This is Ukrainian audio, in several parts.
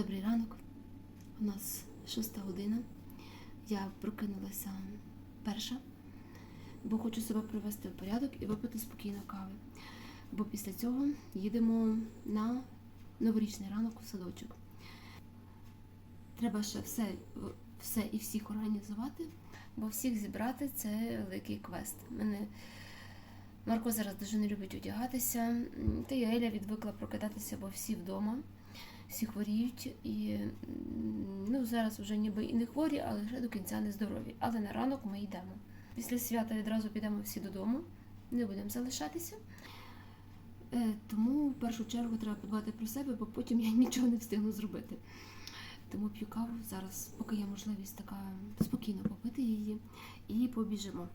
Добрий ранок. У нас шоста година. Я прокинулася перша, бо хочу себе привести в порядок і випити спокійно кави. Бо після цього їдемо на новорічний ранок у садочок. Треба ще все, все і всіх організувати, бо всіх зібрати це великий квест. Мене Марко зараз дуже не любить одягатися. Та й Еля відвикла прокидатися, бо всі вдома, всі хворіють. І ну, зараз вже ніби і не хворі, але вже до кінця не здорові. Але на ранок ми йдемо. Після свята відразу підемо всі додому, не будемо залишатися. Е, Тому в першу чергу треба подбати про себе, бо потім я нічого не встигну зробити. Тому п'ю каву зараз, поки є можливість така спокійно попити її, і побіжимо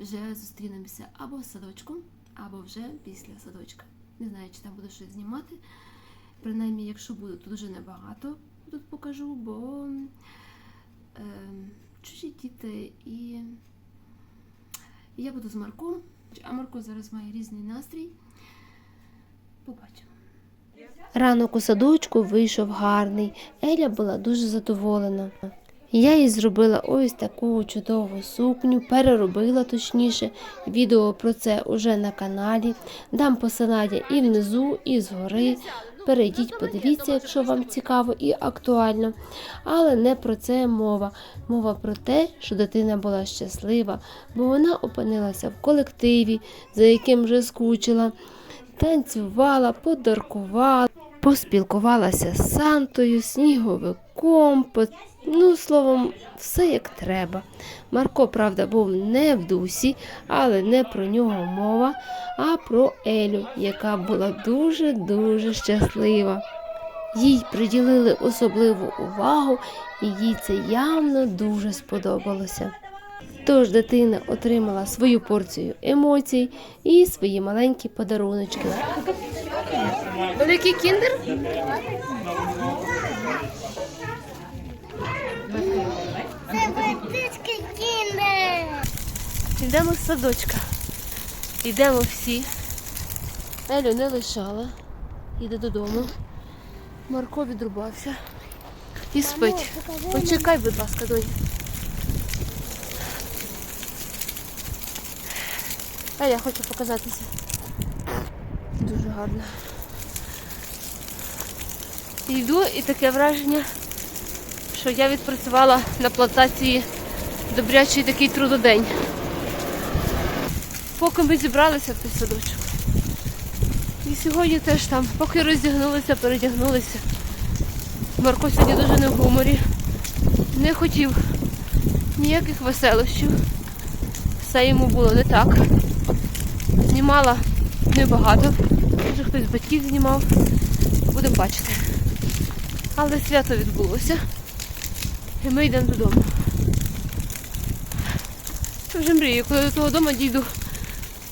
вже зустрінемося або в садочку, або вже після садочка. Не знаю, чи там буду щось знімати. Принаймні, якщо буду, то дуже небагато тут покажу, бо е, чужі діти і я буду з Марком, а Марко зараз має різний настрій. Побачимо. Ранок у садочку вийшов гарний. Еля була дуже задоволена. Я їй зробила ось таку чудову сукню, переробила точніше. Відео про це уже на каналі. Дам посилання і внизу, і згори. Перейдіть, подивіться, якщо вам цікаво і актуально. Але не про це мова. Мова про те, що дитина була щаслива, бо вона опинилася в колективі, за яким вже скучила, танцювала, подаркувала, поспілкувалася з Сантою, сніговиком. По- Ну, словом, все як треба. Марко, правда, був не в дусі, але не про нього мова, а про Елю, яка була дуже-дуже щаслива. Їй приділили особливу увагу, і їй це явно дуже сподобалося. Тож дитина отримала свою порцію емоцій і свої маленькі подаруночки. Великий кіндер? Йдемо з садочка. Йдемо всі. Елю не лишала. Їде додому. Марко відрубався. І спить. Почекай, будь ласка, донь. Еля, хочу показатися. Дуже гарно. Йду і таке враження, що я відпрацювала на плантації добрячий такий трудодень. Поки ми зібралися в той садочок. І сьогодні теж там, поки роздягнулися, передягнулися. Марко сьогодні дуже не в гуморі. Не хотів ніяких веселощів. Все йому було не так. Знімала небагато. Може хтось з батьків знімав. Будемо бачити. Але свято відбулося. І ми йдемо додому. Я вже мрію, коли до того дому дійду.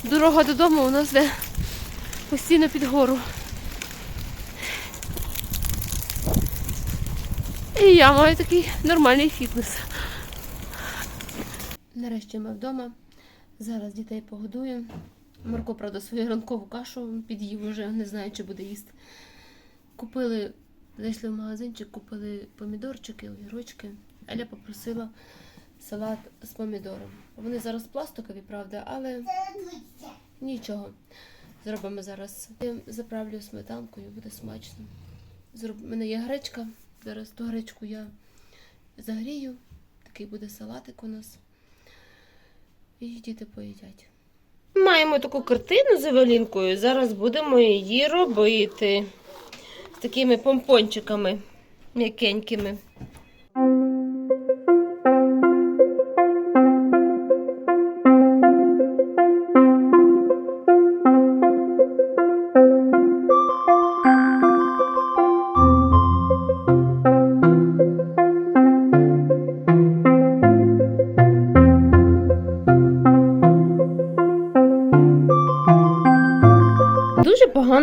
Дорога додому у нас де постійно під гору. І я маю такий нормальний фітнес. Нарешті ми вдома. Зараз дітей погодуємо. Марко, правда, свою ранкову кашу під'їв уже, не знаю, чи буде їсти. Купили, зайшли в магазинчик, купили помідорчики, огірочки. Аля попросила салат з помідором. Вони зараз пластикові, правда, але нічого. Зробимо зараз. Я заправлю сметанкою, буде смачно. Зроб... У мене є гречка. Зараз ту гречку я загрію. Такий буде салатик у нас. І діти поїдять. Маємо таку картину з Евелінкою. Зараз будемо її робити з такими помпончиками м'якенькими.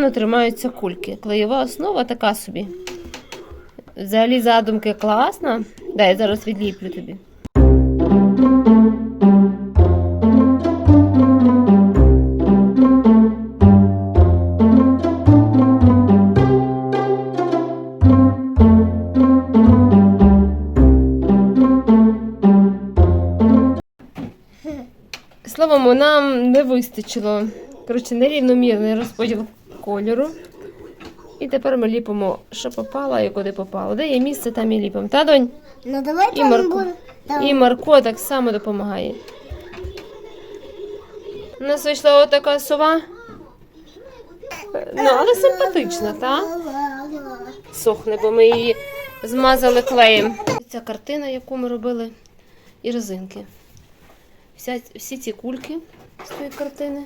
тримаються кульки. Клеєва основа така собі. Взагалі задумки класна. Дай зараз відліплю тобі. Словом, нам не вистачило. Коротше, нерівномірний розподіл кольору. І тепер ми ліпимо, що попало і куди попало. Де є місце, там і ліпимо. Та, донь? Ну давай І Марко. Там. І Марко так само допомагає. У нас вийшла отака сова. Ну, але симпатична, так? Сохне, бо ми її змазали клеєм. Ця картина, яку ми робили, і резинки. Вся, всі ці кульки з тої картини.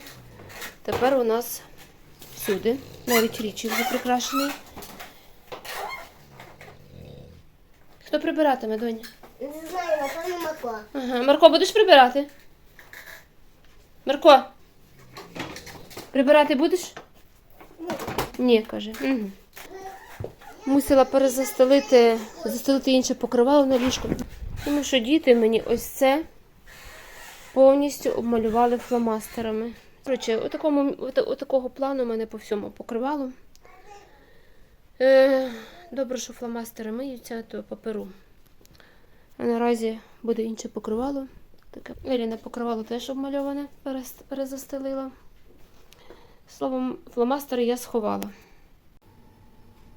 Тепер у нас всюди, навіть річі вже прикрашений. Хто прибиратиме, доня? Не знаю, напевно, Марко. Ага. Марко, будеш прибирати? Марко. Прибирати будеш? Ні, каже. Угу. Мусила перезастелити, застелити інше покривало на ліжко. Тому що діти мені ось це повністю обмалювали фломастерами. Коротше, отакому, от, отакого плану у мене по всьому покривало. Е, добре, що фломастери миються, то паперу. А наразі буде інше покривало. Таке Еліна покривало теж обмальоване, перезастелила. Словом, фломастери я сховала.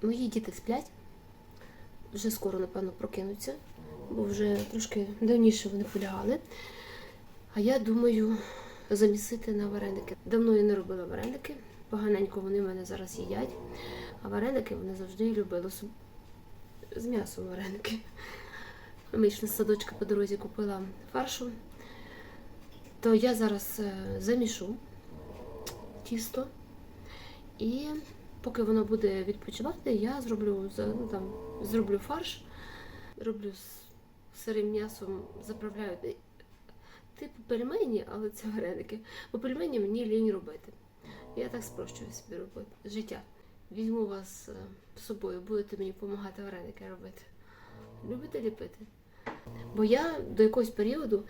Мої діти сплять. Вже скоро, напевно, прокинуться, бо вже трошки давніше вони полягали. А я думаю замісити на вареники. Давно я не робила вареники. Поганенько вони в мене зараз їдять. А вареники вони завжди любили з м'ясом вареники. Ми йшли з садочка по дорозі, купила фаршу. То я зараз е, замішу тісто. І поки воно буде відпочивати, я зроблю, ну, там, зроблю фарш, роблю з сирим м'ясом, заправляю типу пельмені, але це вареники. Бо пельмені мені лінь робити. Я так спрощую собі робити життя. Візьму вас е, з собою, будете мені допомагати вареники робити. Любите ліпити? Бо я до якогось періоду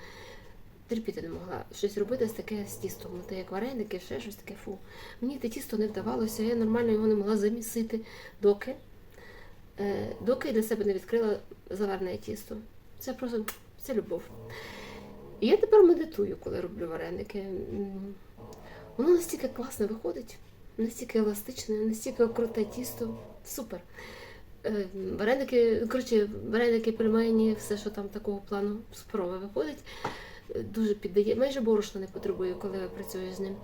терпіти не могла щось робити з таке з тістом. Ну, те як вареники, ще щось таке фу. Мені те тісто не вдавалося, я нормально його не могла замісити, доки, е, доки для себе не відкрила заварне тісто. Це просто це любов. І я тепер медитую, коли роблю вареники. Воно настільки класно виходить, настільки еластичне, настільки круте тісто. Супер. Е, Вареники, коротше, вареники, пельмені, все, що там такого плану суперове виходить. Дуже піддає, майже борошна не потребує, коли я працюю з ним.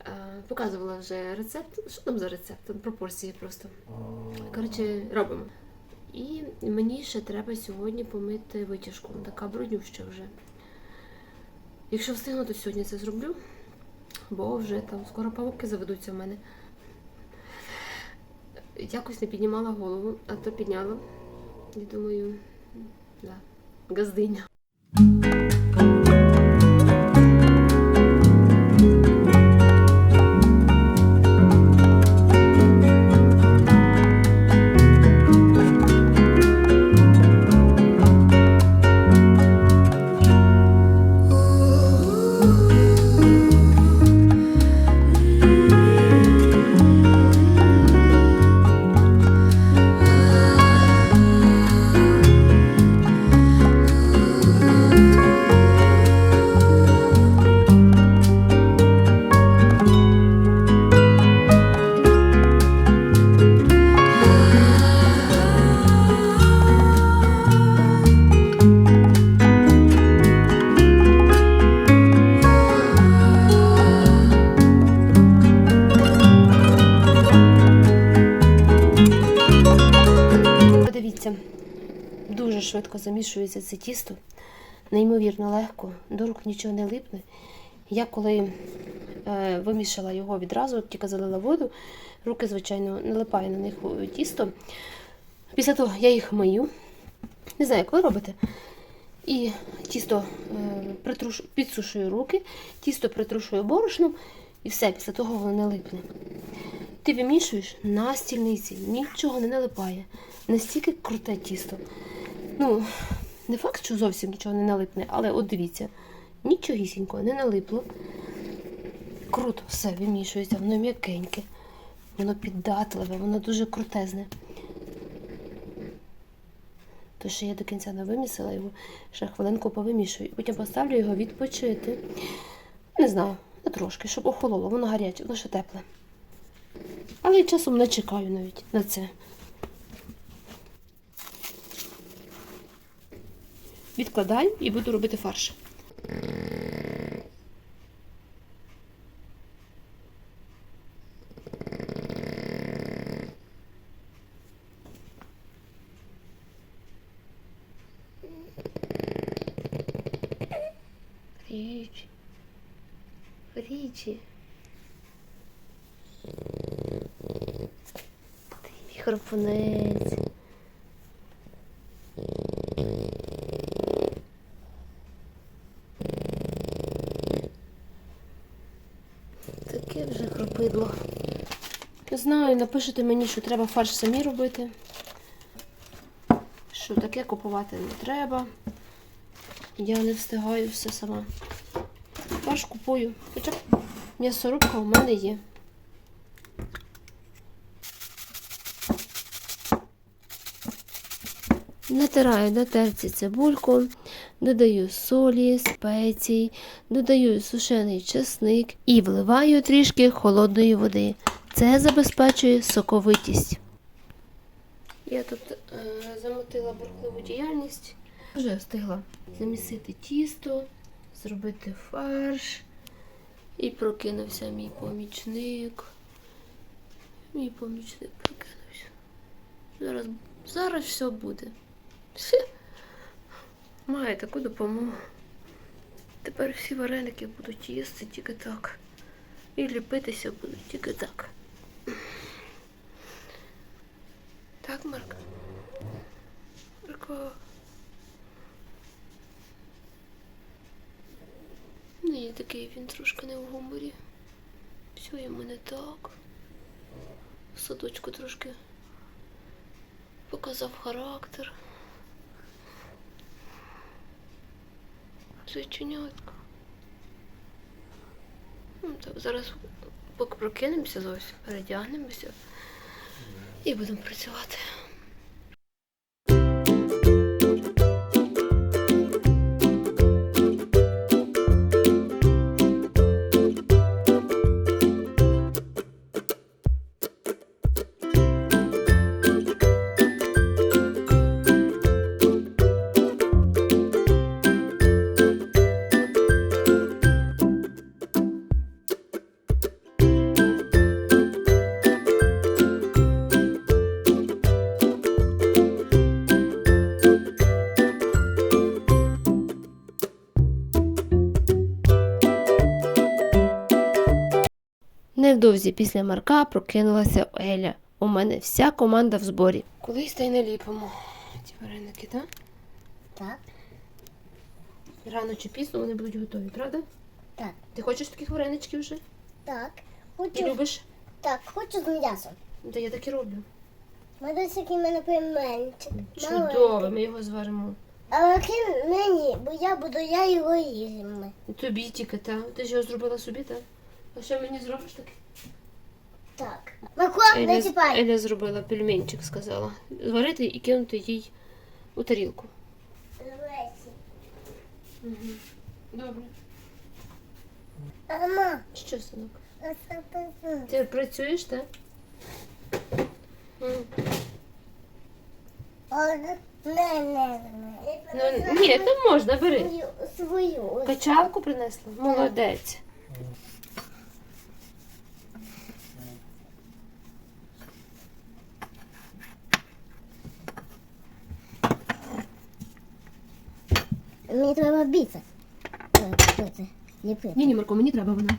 Е, Показувала вже рецепт. Що там за рецепт? Пропорції просто. Коротше, робимо. І мені ще треба сьогодні помити витяжку. Така бруднюща вже. Якщо встигну, то сьогодні це зроблю, бо вже там скоро павуки заведуться в мене. Якось не піднімала голову, а то підняла. І думаю, да, газдиня. Швидко замішується це тісто, неймовірно легко, до рук нічого не липне. Я коли е, вимішала його відразу, тільки залила воду, руки, звичайно, налипає на них тісто. Після того я їх мию. Не знаю, як ви робите. І тісто е, підсушую руки, тісто притрушую борошном, і все, після того воно не липне. Ти вимішуєш на стільниці, нічого не налипає. Настільки круте тісто. Ну, не факт, що зовсім нічого не налипне, але от дивіться, нічогісінького не налипло. Круто, все вимішується, воно м'якеньке, воно піддатливе, воно дуже крутезне. То ще я до кінця не вимісила його, ще хвилинку повимішую. Потім поставлю його відпочити. Не знаю, не трошки, щоб охололо, воно гаряче, воно ще тепле. Але часом не чекаю навіть на це. Відкладаю і буду робити фарш. Річі. Ти мій. Таке вже хропидло. Не знаю, напишете мені, що треба фарш самі робити. Що таке купувати не треба. Я не встигаю все сама. Фарш купую. Хоча м'ясорубка у мене є. Натираю на терці цибульку, додаю солі, спецій, додаю сушений чесник і вливаю трішки холодної води. Це забезпечує соковитість. Я тут е, замотила бурхливу діяльність. Вже встигла замісити тісто, зробити фарш. І прокинувся мій помічник. Мій помічник прокинувся. Зараз, зараз все буде. Все. Має таку допомогу. Тепер всі вареники будуть їсти тільки так. І ліпитися будуть тільки так. Так, Марк? Марко. Ні, такий він трошки не в гуморі. Все йому не так. В садочку трошки показав характер. Зайченятка. Ну, так, зараз поки прокинемося зовсім, передягнемося і будемо працювати. Невдовзі після Марка прокинулася Еля. У мене вся команда в зборі. Колись та й не ліпимо. Ці вареники, так? Так, Рано чи пізно вони будуть готові, правда? так, Ти хочеш таких вареничків вже? так. Ти любиш? так, хочу з м'ясом. Ну, Та я так і роблю. Мене такий мене пельменчик. Чудово, ми його зваримо. Але ким мені, бо я буду, я його їм. Тобі тільки, та? Ти ж його зробила собі, так? А що мені зробиш таке? Так. Мако, не чіпай. Еля зробила пельменчик, сказала. Зварити і кинути їй у тарілку. Добре. Мама, Що, синок? це. Ти працюєш, так? М. А, Не, не, не. Ну, ні, не можна, бери. Свою. Качалку принесла? Молодець. Мені треба це? Ліпити. Ні, ні, Марко, мені треба вона.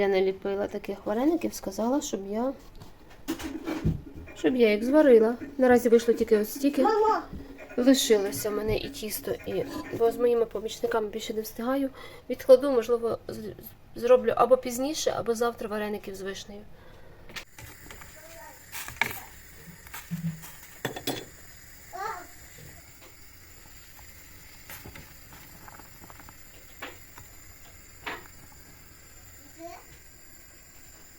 Еля наліпила таких вареників, сказала, щоб я. Щоб я їх зварила. Наразі вийшло тільки ось стільки. Лишилося в мене і тісто, і бо з моїми помічниками більше не встигаю. Відкладу, можливо, зроблю або пізніше, або завтра вареників з вишнею.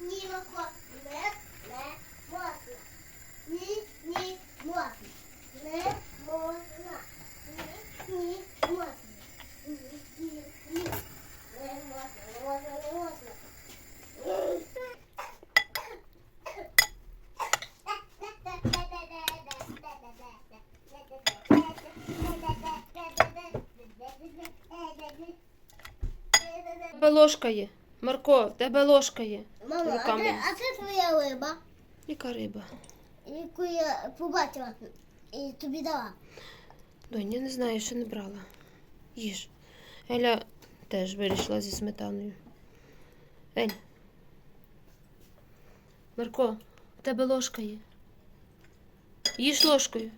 ні, можна. Не, не можна. Ні, ні, можна. Не можна. Ні, ні, можна. Ні, ні, ні. Не можна, не можна, не можна. В тебе ложка є. Марко, в тебе ложка є. Мама, а Руками. а це твоя риба, Яка риба? яку я побачила і тобі дала. Донь, я не знаю, що не брала. Їж. Еля теж вирішила зі сметаною. Ель. Марко, в тебе ложка є. Їж ложкою.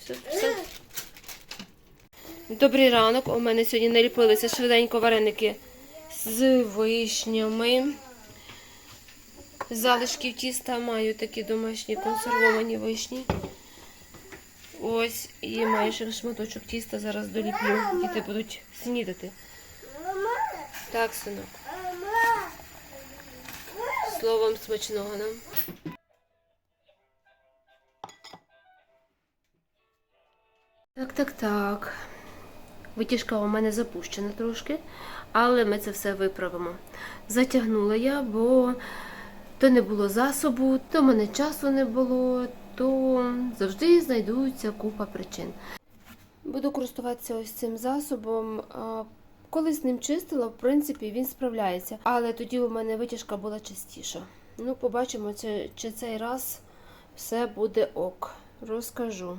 Все, все. Добрий ранок. У мене сьогодні наліпилися швиденько вареники з вишнями. Залишків тіста маю такі домашні консервовані вишні. Ось, і маю ще шматочок тіста зараз доліплю. Діти будуть снідати. Так, синок. Словом смачного нам. Так, так, так. Витяжка у мене запущена трошки, але ми це все виправимо. Затягнула я, бо то не було засобу, то мене часу не було, то завжди знайдуться купа причин. Буду користуватися ось цим засобом. Коли з ним чистила, в принципі, він справляється. Але тоді у мене витяжка була частіша. Ну, побачимо, чи, чи цей раз все буде ок. Розкажу.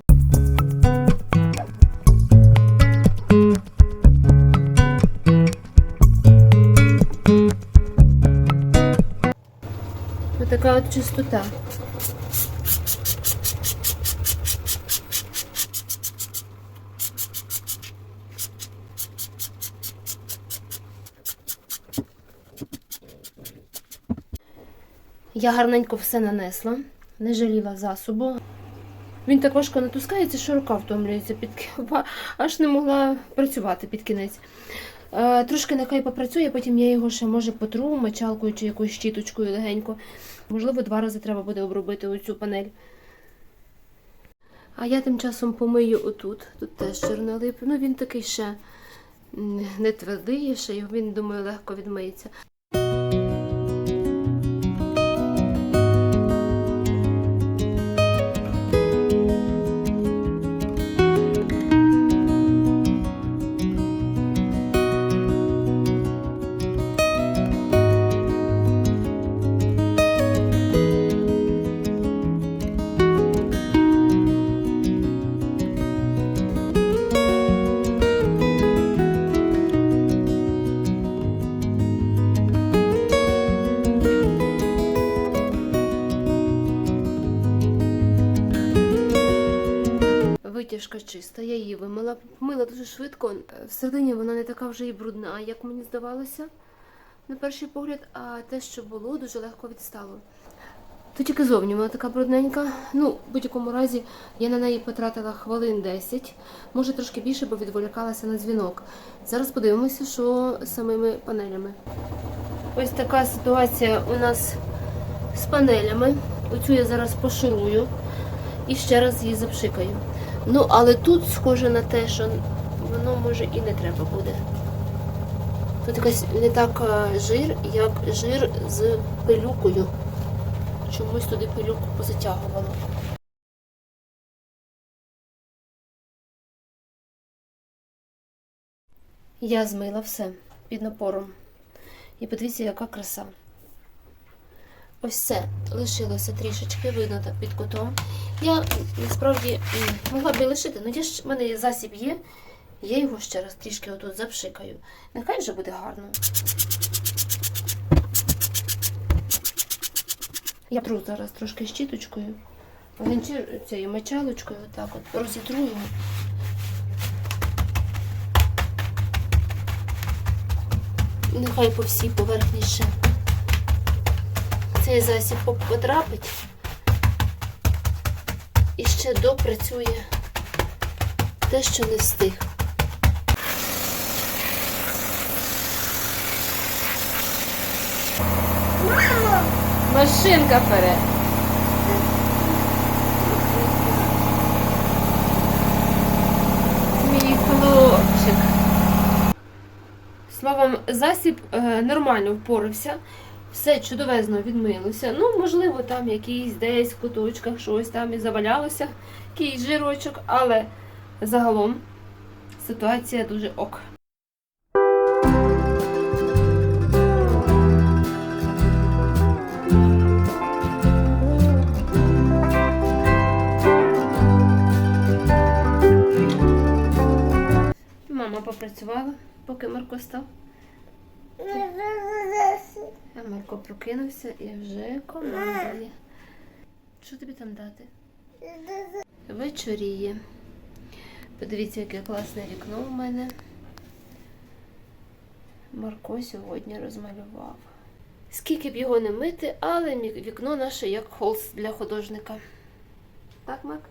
Ось така от чистота. Я гарненько все нанесла, не жаліла засобу. Він так важко натускається, що рука втомлюється під ки- аж не могла працювати під кінець. Е, трошки нехай попрацює, потім я його ще може потру мочалкою чи якоюсь щіточкою легенько. Можливо, два рази треба буде обробити оцю панель. А я тим часом помию отут. Тут теж чорнолип. Ну він такий ще не твердий, ще він, думаю, легко відмиється. Витяжка чиста, я її вимила. Помила дуже швидко. Всередині вона не така вже і брудна, як мені здавалося на перший погляд, а те, що було, дуже легко відстало. То тільки зовні вона така брудненька. Ну, в будь-якому разі, я на неї потратила хвилин 10, може трошки більше, бо відволікалася на дзвінок. Зараз подивимося, що з самими панелями. Ось така ситуація у нас з панелями. Оцю я зараз поширую і ще раз її запшикаю. Ну, але тут схоже на те, що воно може і не треба буде. Тут якась не так жир, як жир з пилюкою. Чомусь туди пилюку позатягувало. Я змила все під напором. І подивіться, яка краса. Ось це лишилося трішечки, видно так під кутом. Я насправді могла б і лишити, ну, але в мене засіб є. Я його ще раз трішки отут запшикаю. Нехай вже буде гарно. Я тру зараз трошки щіточкою, цією мочалочкою, отак от розітру його. Нехай по всій поверхні ще цей засіб потрапить і ще допрацює те, що не встиг. Машинка вперед. Мій хлопчик. Словом, засіб е, нормально впорався. Все чудовезно відмилося. Ну, можливо, там якийсь десь в куточках щось там і завалялося, якийсь жирочок, але загалом ситуація дуже ок. Мама попрацювала, поки Марко став. А Марко прокинувся і вже командує. Що тобі там дати? Вечоріє. Подивіться, яке класне вікно у мене. Марко сьогодні розмалював. Скільки б його не мити, але вікно наше як холст для художника. Так, Мак?